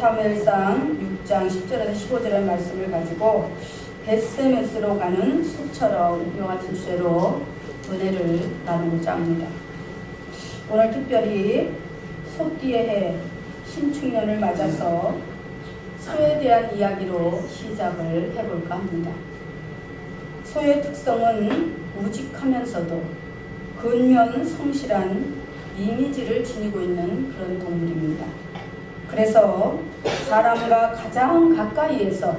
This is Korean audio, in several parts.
사무엘상 6장 10절에서 15절의 말씀을 가지고 베스메스로 가는 숲처럼 이와 같은 주제로 은혜를 나누고자 합니다. 오늘 특별히 소띠의 해 신축년을 맞아서 소에 대한 이야기로 시작을 해볼까 합니다. 소의 특성은 우직하면서도 근면 성실한 이미지를 지니고 있는 그런 동물입니다. 그래서 사람과 가장 가까이에서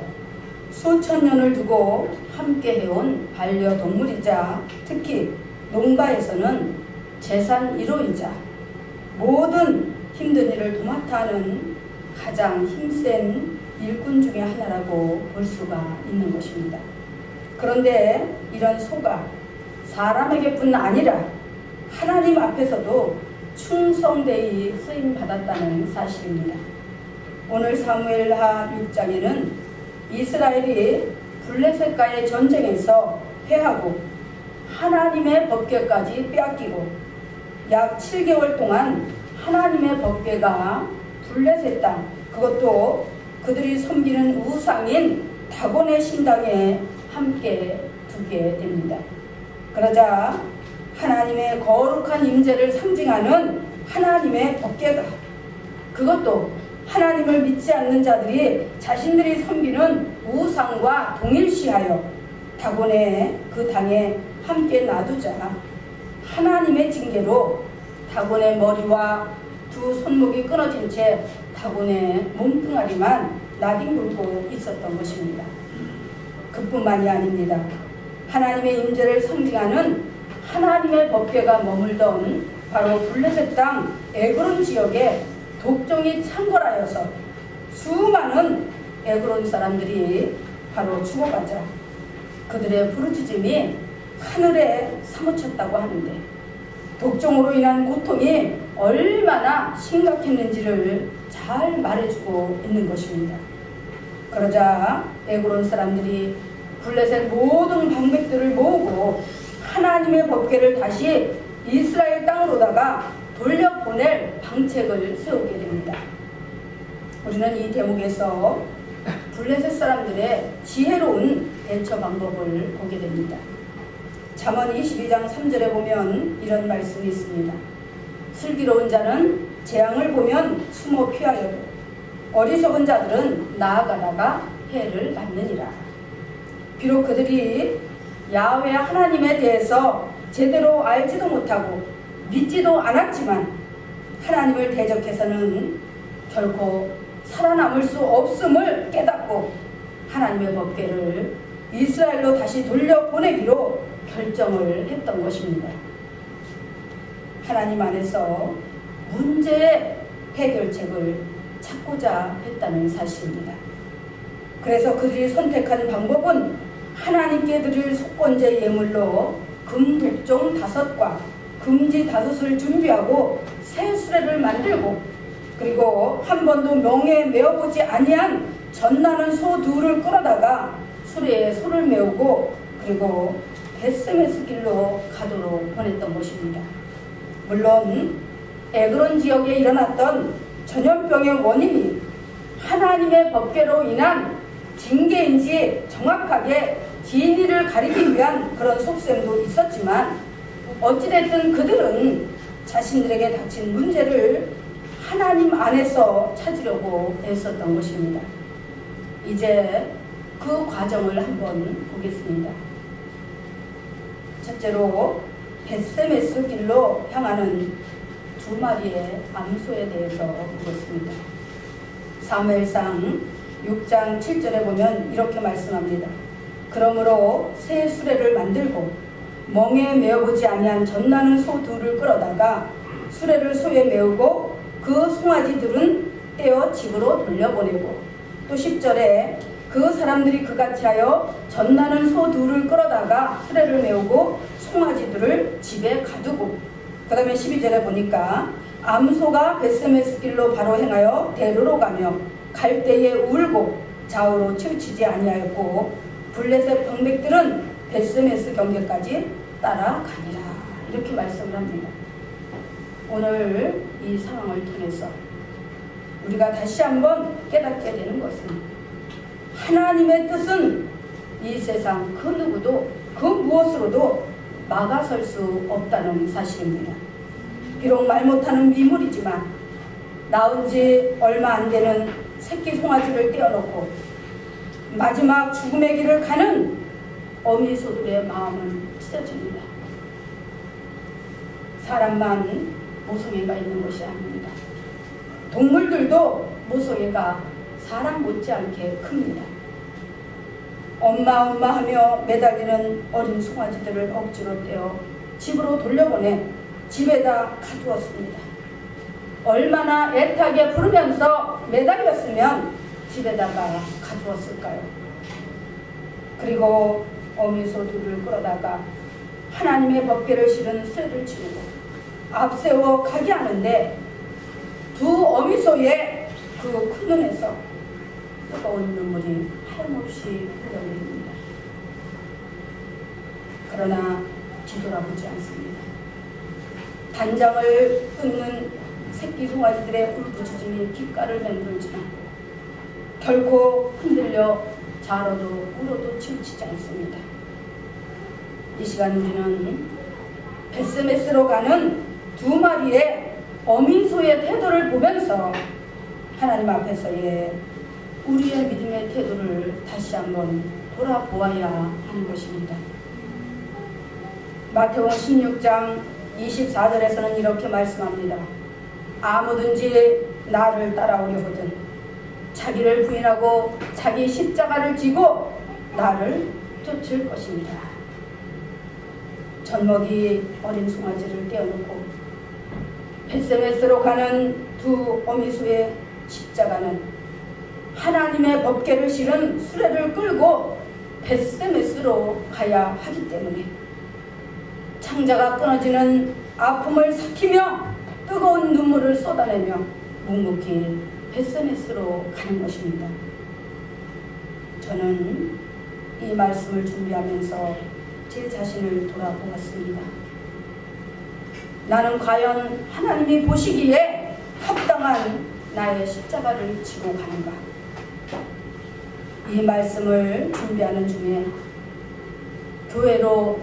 수천 년을 두고 함께 해온 반려동물이자 특히 농가에서는 재산 1호이자 모든 힘든 일을 도맡아 하는 가장 힘센 일꾼 중의 하나라고 볼 수가 있는 것입니다. 그런데 이런 소가 사람에게뿐 아니라 하나님 앞에서도 충성되이 쓰임 받았다는 사실입니다. 오늘 사무엘하 6장에는 이스라엘이 블레셋과의 전쟁에서 패하고 하나님의 법궤까지 빼앗기고 약 7개월 동안 하나님의 법궤가 블레셋 땅 그것도 그들이 섬기는 우상인 다곤의 신당에 함께 두게 됩니다. 그러자 하나님의 거룩한 임재를 상징하는 하나님의 법궤가 그것도 하나님을 믿지 않는 자들이 자신들이 섬기는 우상과 동일시하여 다곤의 그 당에 함께 놔두자 하나님의 징계로 다곤의 머리와 두 손목이 끊어진 채 다곤의 몸뚱아리만 나뒹굴고 있었던 것입니다. 그뿐만이 아닙니다. 하나님의 임재를 상징하는 하나님의 법궤가 머물던 바로 블레셋 땅 에그론 지역에 독종이 창궐하여서 수많은 에그론 사람들이 바로 죽어가자 그들의 부르짖음이 하늘에 사무쳤다고 하는데 독종으로 인한 고통이 얼마나 심각했는지를 잘 말해주고 있는 것입니다. 그러자 에그론 사람들이 블레셋 모든 방백들을 모으고 하나님의 법궤를 다시 이스라엘 땅으로다가 돌려보낼 방책을 세우게 됩니다. 우리는 이 대목에서 블레셋 사람들의 지혜로운 대처 방법을 보게 됩니다. 잠언 22장 3절에 보면 이런 말씀이 있습니다. 슬기로운 자는 재앙을 보면 숨어 피하여도 어리석은 자들은 나아가다가 해를 받느니라. 비록 그들이 야훼 하나님에 대해서 제대로 알지도 못하고 믿지도 않았지만 하나님을 대적해서는 결코 살아남을 수 없음을 깨닫고 하나님의 법궤를 이스라엘로 다시 돌려보내기로 결정을 했던 것입니다. 하나님 안에서 문제의 해결책을 찾고자 했다는 사실입니다. 그래서 그들이 선택한 방법은 하나님께 드릴 속건제 예물로 금 독종 다섯과 금지 다섯을 준비하고 새 수레를 만들고 그리고 한 번도 명에 메어보지 아니한 전나는 소 둘을 끌어다가 수레에 소를 메우고 그리고 베스메스 길로 가도록 보냈던 것입니다. 물론 에그론 지역에 일어났던 전염병의 원인이 하나님의 법궤로 인한 징계인지 정확하게 진위를 가리기 위한 그런 속셈도 있었지만 어찌됐든 그들은 자신들에게 닥친 문제를 하나님 안에서 찾으려고 애썼던 것입니다. 이제 그 과정을 한번 보겠습니다. 첫째로 베세메스 길로 향하는 두 마리의 암소에 대해서 보겠습니다. 사무엘상 6장 7절에 보면 이렇게 말씀합니다. 그러므로 새 수레를 만들고 멍에 메어보지 아니한 전나는 소 둘을 끌어다가 수레를 소에 메우고 그 송아지들은 떼어 집으로 돌려보내고 또 10절에 그 사람들이 그같이 하여 전나는 소 둘을 끌어다가 수레를 메우고 송아지들을 집에 가두고 그 다음에 12절에 보니까 암소가 베스메스 길로 바로 행하여 대로로 가며 갈 때에 울고 좌우로 치우치지 아니하였고 블레셋 방백들은 베스메스 경계까지 따라가니라 이렇게 말씀을 합니다. 오늘 이 상황을 통해서 우리가 다시 한번 깨닫게 되는 것은 하나님의 뜻은 이 세상 그 누구도 그 무엇으로도 막아설 수 없다는 사실입니다. 비록 말 못하는 미물이지만 나온 지 얼마 안 되는 새끼 송아지를 떼어놓고 마지막 죽음의 길을 가는 어미 소들의 마음은 찢어집니다. 사람만 모성애가 있는 것이 아닙니다. 동물들도 모성애가 사람 못지않게 큽니다. 엄마 엄마 하며 매달리는 어린 송아지들을 억지로 떼어 집으로 돌려보내 집에다 가두었습니다. 얼마나 애타게 부르면서 매달렸으면 집에다가 가두었을까요? 그리고 어미소 둘을 끌어다가 하나님의 법궤를 실은 쇠를 치우고 앞세워 가게 하는데 두 어미소의 그 큰 눈에서 뜨거운 눈물이 하염없이 흘러내립니다. 그러나 뒤돌아보지 않습니다. 단장을 끊는 새끼 송아지들의 울부짖음이 귓가를 맴돌지만 결코 흔들려 자러도 울어도 치우치지 않습니다. 이 시간 우리는 베스메스로 가는 두 마리의 어민소의 태도를 보면서 하나님 앞에서의 우리의 믿음의 태도를 다시 한번 돌아보아야 하는 것입니다. 마태복음 16장 24절에서는 이렇게 말씀합니다. 아무든지 나를 따라오려거든 자기를 부인하고 자기 십자가를 지고 나를 쫓을 것입니다. 젖먹이 어린 송아지를 떼어놓고 베세메스로 가는 두 어미수의 십자가는 하나님의 법궤를 실은 수레를 끌고 베세메스로 가야 하기 때문에 창자가 끊어지는 아픔을 삭히며 뜨거운 눈물을 쏟아내며 묵묵히 베세메스로 가는 것입니다. 저는 이 말씀을 준비하면서 제 자신을 돌아보았습니다. 나는 과연 하나님이 보시기에 합당한 나의 십자가를 지고 가는가? 이 말씀을 준비하는 중에 교회로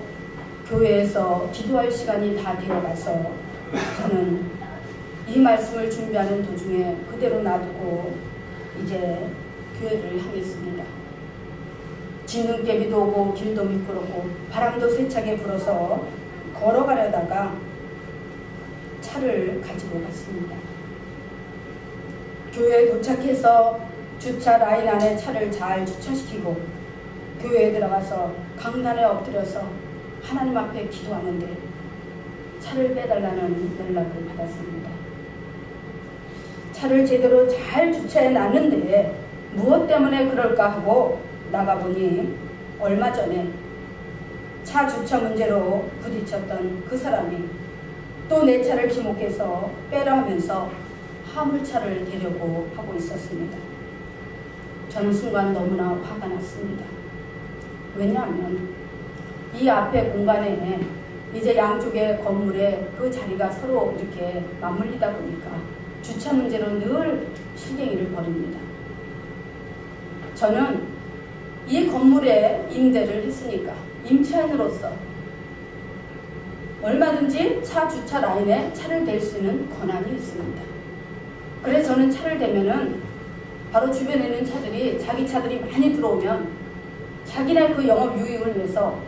교회에서 기도할 시간이 다 되어가서 저는 이 말씀을 준비하는 도중에 그대로 놔두고 이제 교회를 향했습니다. 진눈깨비도 오고 길도 미끄럽고 바람도 세차게 불어서 걸어가려다가 차를 가지고 갔습니다. 교회에 도착해서 주차 라인 안에 차를 잘 주차시키고 교회에 들어가서 강단에 엎드려서 하나님 앞에 기도하는데 차를 빼달라는 연락을 받았습니다. 차를 제대로 잘 주차해 놨는데 무엇 때문에 그럴까 하고 나가보니 얼마 전에 차 주차 문제로 부딪혔던 그 사람이 또 내 차를 지목해서 빼라 하면서 화물차를 대려고 하고 있었습니다. 저는 순간 너무나 화가 났습니다. 왜냐하면 이 앞에 공간에 이제 양쪽의 건물에 그 자리가 서로 이렇게 맞물리다 보니까 주차 문제로 늘 실갱이를 벌입니다. 저는 이 건물에 임대를 했으니까 임차인으로서 얼마든지 차 주차 라인에 차를 댈 수 있는 권한이 있습니다. 그래서 저는 차를 대면은 바로 주변에 있는 차들이 자기 차들이 많이 들어오면 자기네 그 영업 유익을 위해서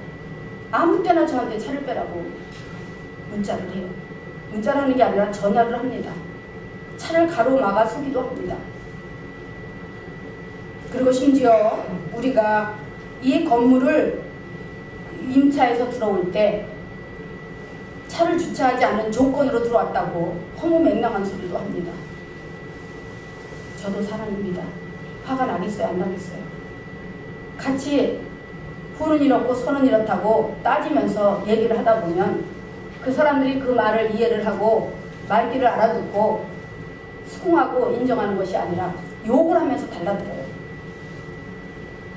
아무 때나 저한테 차를 빼라고 문자를 해요. 문자를 하는 게 아니라 전화를 합니다. 차를 가로막아 서기도 합니다. 그리고 심지어 우리가 이 건물을 임차해서 들어올 때 차를 주차하지 않는 조건으로 들어왔다고 허무맹랑한 소리도 합니다. 저도 사람입니다. 화가 나겠어요? 안 나겠어요? 같이 후는 이렇고 선은 이렇다고 따지면서 얘기를 하다 보면 그 사람들이 그 말을 이해를 하고 말귀를 알아듣고 수긍하고 인정하는 것이 아니라 욕을 하면서 달라들어요.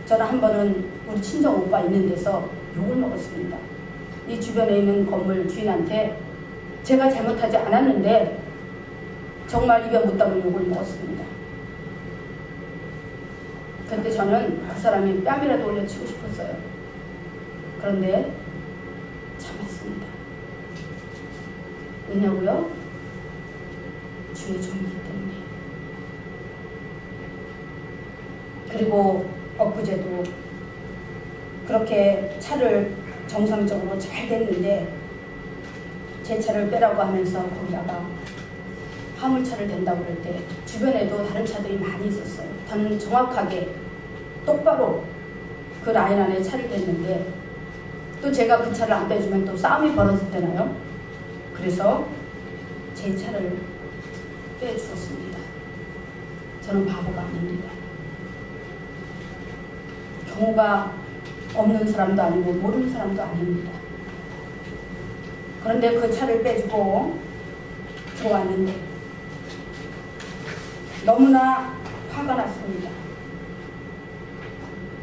저는 한 번은 우리 친정 오빠 있는 데서 욕을 먹었습니다. 이 주변에 있는 건물 주인한테 제가 잘못하지 않았는데 정말 입에 못 담을 욕을 먹었습니다. 그때 저는 그 사람이 뺨이라도 올려치고 싶었어요. 그런데 참았습니다. 왜냐고요? 주의 종이기 때문에. 그리고 엊그제도 그렇게 차를 정상적으로 잘 됐는데 제 차를 빼라고 하면서 거기다가 화물차를 댄다고 그럴 때 주변에도 다른 차들이 많이 있었어요. 저는 정확하게 똑바로 그 라인 안에 차를 댔는데 또 제가 그 차를 안 빼주면 또 싸움이 벌어졌잖아요. 그래서 제 차를 빼주었습니다. 저는 바보가 아닙니다. 경우가 없는 사람도 아니고 모르는 사람도 아닙니다. 그런데 그 차를 빼주고 들어왔는데 너무나 화가 났습니다.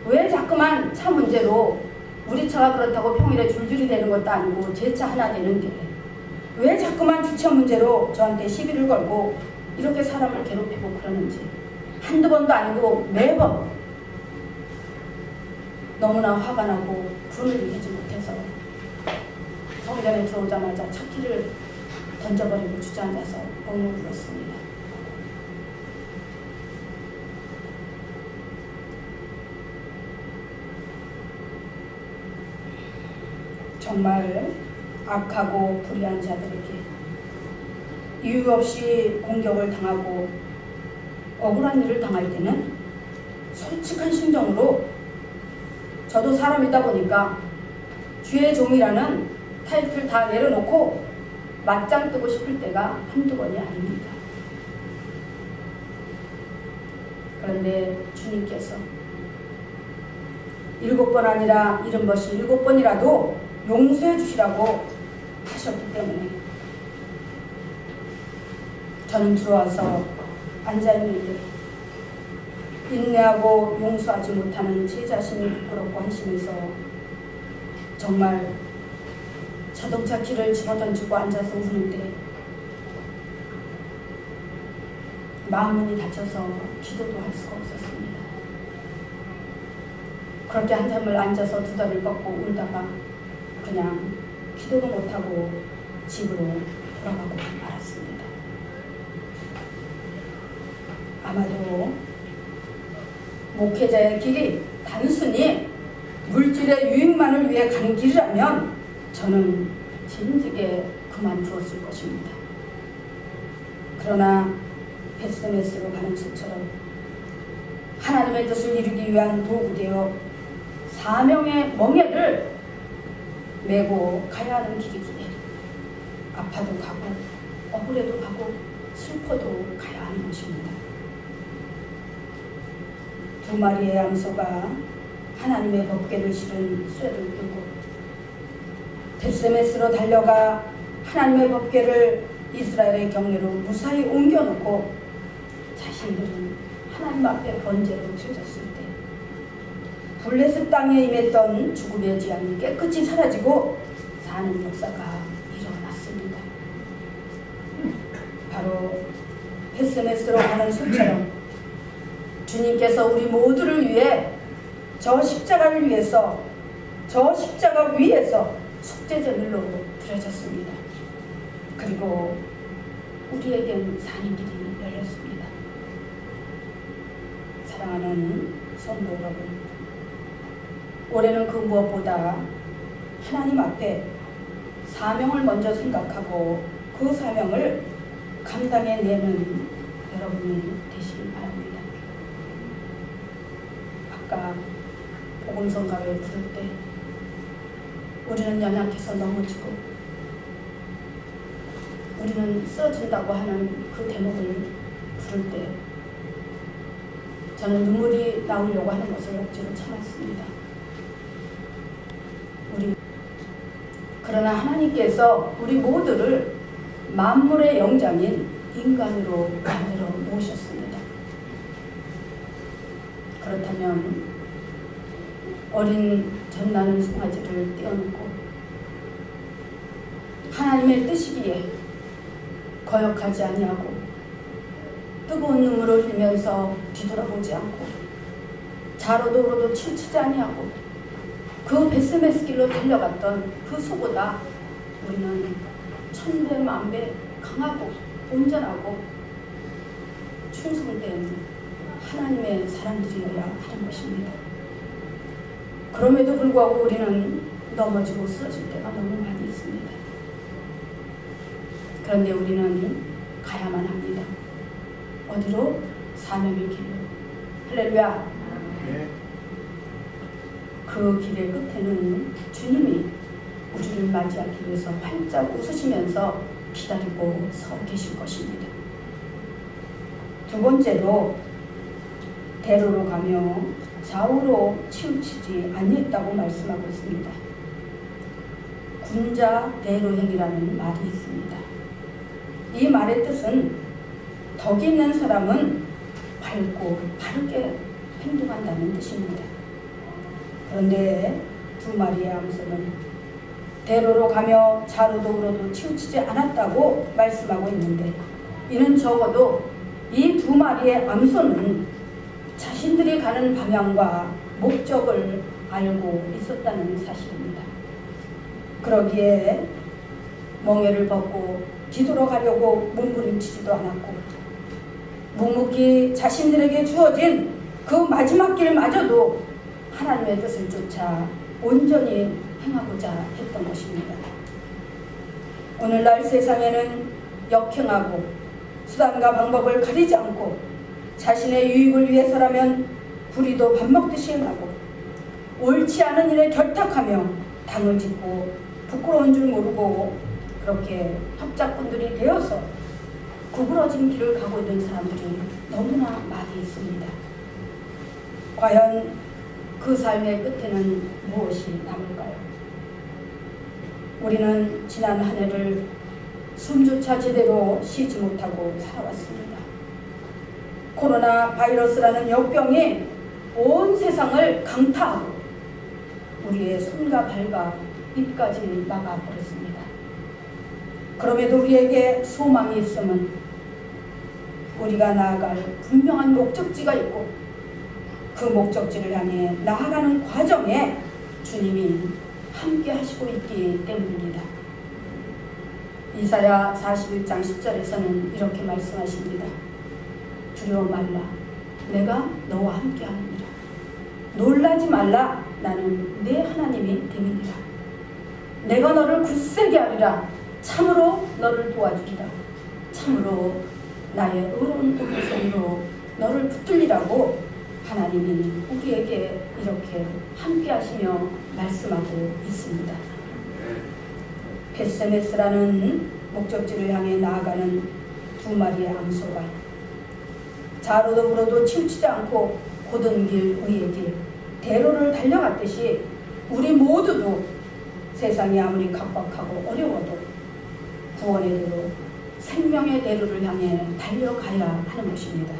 왜 자꾸만 차 문제로 우리 차가 그렇다고 평일에 줄줄이 되는 것도 아니고 제 차 하나 되는데 왜 자꾸만 주차 문제로 저한테 시비를 걸고 이렇게 사람을 괴롭히고 그러는지 한두 번도 아니고 매번 너무나 화가 나고 분을 이기지 못해서 성전에 들어오자마자 차 키를 던져버리고 주저앉아서 엉엉 울었습니다. 정말 악하고 불의한 자들에게 이유 없이 공격을 당하고 억울한 일을 당할 때는 솔직한 심정으로 저도 사람이다 보니까 주의 종이라는 타이틀 다 내려놓고 맞짱 뜨고 싶을 때가 한두 번이 아닙니다. 그런데 주님께서 일곱 번 아니라 일흔 번씩 일곱 번이라도 용서해 주시라고 하셨기 때문에 저는 들어와서 앉아 있는데 인내하고 용서하지 못하는 제 자신이 부끄럽고 한심해서 정말 자동차 키를 집어던지고 앉아서 우는데 마음문이 닫혀서 기도도 할 수가 없었습니다. 그렇게 한참을 앉아서 두 다리를 뻗고 울다가 그냥 기도도 못하고 집으로 돌아가고 말았습니다. 아마도 목회자의 길이 단순히 물질의 유익만을 위해 가는 길이라면 저는 진즉에 그만두었을 것입니다. 그러나 베스메스로 가는 수처럼 하나님의 뜻을 이루기 위한 도구 되어 사명의 멍에를 메고 가야 하는 길이기에 아파도 가고 억울해도 가고 슬퍼도 가야 하는 것입니다. 두 마리의 양소가 하나님의 법궤를 실은 쇠를 들고 데스메스로 달려가 하나님의 법궤를 이스라엘의 경내로 무사히 옮겨놓고 자신들은 하나님 앞에 번제로 드려졌을 때 블레셋 땅에 임했던 죽음의 지향이 깨끗이 사라지고 사는 역사가 일어났습니다. 바로 베스메스로 가는 숲처럼 주님께서 우리 모두를 위해 저 십자가를 위해서 저 십자가 위에서 속죄제물로 드려졌습니다. 그리고 우리에겐 사는 길이 열렸습니다. 사랑하는 성도 여러분, 올해는 그 무엇보다 하나님 앞에 사명을 먼저 생각하고 그 사명을 감당해내는 여러분이 되시길 바랍니다. 아까 복음성가를 부를 때 우리는 연약해서 넘어지고 우리는 쓰러진다고 하는 그 대목을 부를 때 저는 눈물이 나오려고 하는 것을 억지로 참았습니다. 우리 그러나 하나님께서 우리 모두를 만물의 영장인 인간으로 만들어 놓으셨습니다. 그렇다면 어린 전나는 송아지를 떼어놓고 하나님의 뜻이기에 거역하지 아니하고 뜨거운 눈물을 흘리면서 뒤돌아보지 않고 자로도로도 치우치지 아니하고 그 베스메스 길로 달려갔던 그 소보다 우리는 천배 만배 강하고 온전하고 충성된 하나님의 사람들이어야 하는 것입니다. 그럼에도 불구하고 우리는 넘어지고 쓰러질 때가 너무 많이 있습니다. 그런데 우리는 가야만 합니다. 어디로? 사명의 길로. 할렐루야. 그 길의 끝에는 주님이 우리를 맞이하기 위해서 활짝 웃으시면서 기다리고 서 계실 것입니다. 두 번째로 대로로 가며 좌우로 치우치지 아니했다고 말씀하고 있습니다. 군자 대로행이라는 말이 있습니다. 이 말의 뜻은 덕이 있는 사람은 밝고 바르게 행동한다는 뜻입니다. 그런데 두 마리의 암소는 대로로 가며 좌로도 우로도 치우치지 않았다고 말씀하고 있는데 이는 적어도 이 두 마리의 암소는 자신들이 가는 방향과 목적을 알고 있었다는 사실입니다. 그러기에 멍에를 벗고 뒤돌아 가려고 몸부림치지도 않았고 묵묵히 자신들에게 주어진 그 마지막 길마저도 하나님의 뜻을 쫓아 온전히 행하고자 했던 것입니다. 오늘날 세상에는 역행하고 수단과 방법을 가리지 않고 자신의 유익을 위해서라면 불의도 밥 먹듯이 행하고 옳지 않은 일에 결탁하며 당을 짓고 부끄러운 줄 모르고 그렇게 협작꾼들이 되어서 구부러진 길을 가고 있는 사람들이 너무나 많이 있습니다. 과연 그 삶의 끝에는 무엇이 남을까요? 우리는 지난 한 해를 숨조차 제대로 쉬지 못하고 살아왔습니다. 코로나 바이러스라는 역병이 온 세상을 강타하고 우리의 손과 발과 입까지 막아버렸습니다. 그럼에도 우리에게 소망이 있음은 우리가 나아갈 분명한 목적지가 있고 그 목적지를 향해 나아가는 과정에 주님이 함께 하시고 있기 때문입니다. 이사야 41장 10절에서는 이렇게 말씀하십니다. 두려워 말라. 내가 너와 함께 하느니라. 놀라지 말라. 나는 내 하나님이 됨이니라. 내가 너를 굳세게 하리라. 참으로 너를 도와주리라. 참으로 나의 의로운 오른손으로 너를 붙들리라고 하나님이 우리에게 이렇게 함께 하시며 말씀하고 있습니다. 베스메스라는 목적지를 향해 나아가는 두 마리의 암소가 자로도 불어도 치우치지 않고 고든 길, 의의 길, 대로를 달려갔듯이 우리 모두도 세상이 아무리 각박하고 어려워도 구원의 대로, 생명의 대로를 향해 달려가야 하는 것입니다.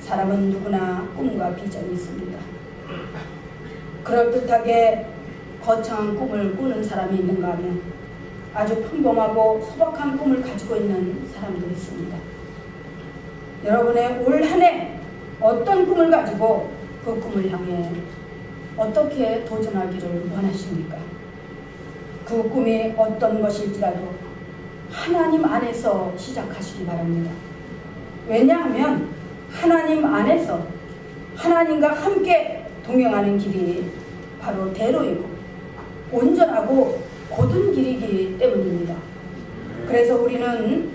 사람은 누구나 꿈과 비전이 있습니다. 그럴듯하게 거창한 꿈을 꾸는 사람이 있는가 하면 아주 평범하고 소박한 꿈을 가지고 있는 사람도 있습니다. 여러분의 올 한 해 어떤 꿈을 가지고 그 꿈을 향해 어떻게 도전하기를 원하십니까? 그 꿈이 어떤 것일지라도 하나님 안에서 시작하시기 바랍니다. 왜냐하면 하나님 안에서 하나님과 함께 동행하는 길이 바로 대로이고 온전하고 고든 길이기 때문입니다. 그래서 우리는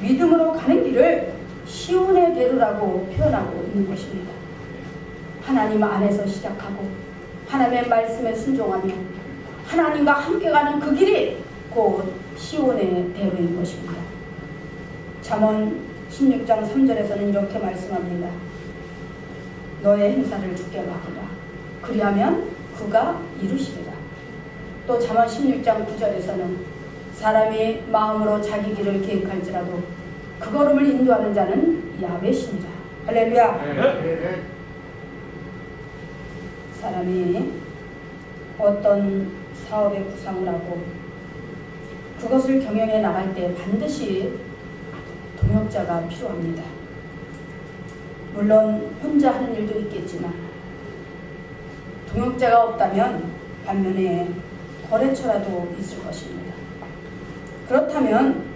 믿음으로 가는 길을 시온의 대로라고 표현하고 있는 것입니다. 하나님 안에서 시작하고 하나님의 말씀에 순종하며 하나님과 함께 가는 그 길이 곧 시온의 대로인 것입니다. 잠언 16장 3절에서는 이렇게 말씀합니다. 너의 행사를 주께 맡기라. 그리하면 그가 이루시리라. 또 잠언 16장 9절에서는 사람이 마음으로 자기 길을 계획할지라도 그 걸음을 인도하는 자는 야훼시니라. 할렐루야. 사람이 어떤 사업에 구상을 하고 그것을 경영해 나갈 때 반드시 동역자가 필요합니다. 물론 혼자 하는 일도 있겠지만 동역자가 없다면 반면에 거래처라도 있을 것입니다. 그렇다면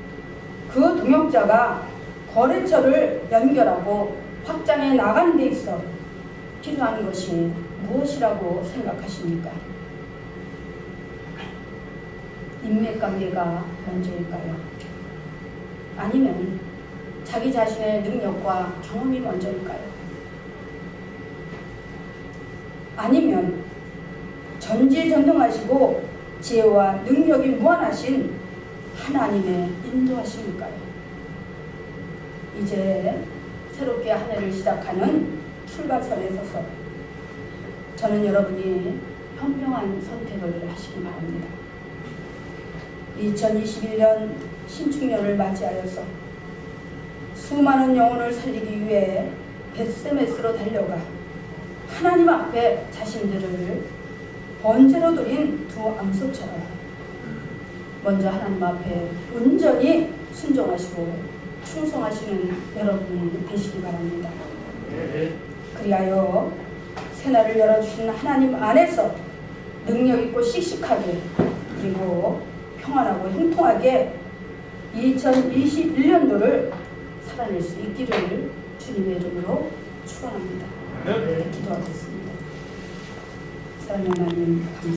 그 동역자가 거래처를 연결하고 확장해 나가는 데 있어 필요한 것이 무엇이라고 생각하십니까? 인맥관계가 먼저일까요? 아니면 자기 자신의 능력과 경험이 먼저일까요? 아니면 전지전능하시고 지혜와 능력이 무한하신 하나님의 인도하심일까요? 이제 새롭게 한 해를 시작하는 출발선에 서서 저는 여러분이 현명한 선택을 하시기 바랍니다. 2021년 신축년을 맞이하여서 수많은 영혼을 살리기 위해 베스메스로 달려가 하나님 앞에 자신들을 번제로 드린 두 암소처럼 먼저 하나님 앞에 온전히 순종하시고 충성하시는 여러분이 되시기 바랍니다. 그리하여 새날을 열어주신 하나님 안에서 능력 있고 씩씩하게 그리고 평안하고 형통하게 2021년도를 살아낼 수 있기를 주님의 이름으로 축원합니다. 네, 기도하겠습니다. 사랑하는 하나님 감사합니다.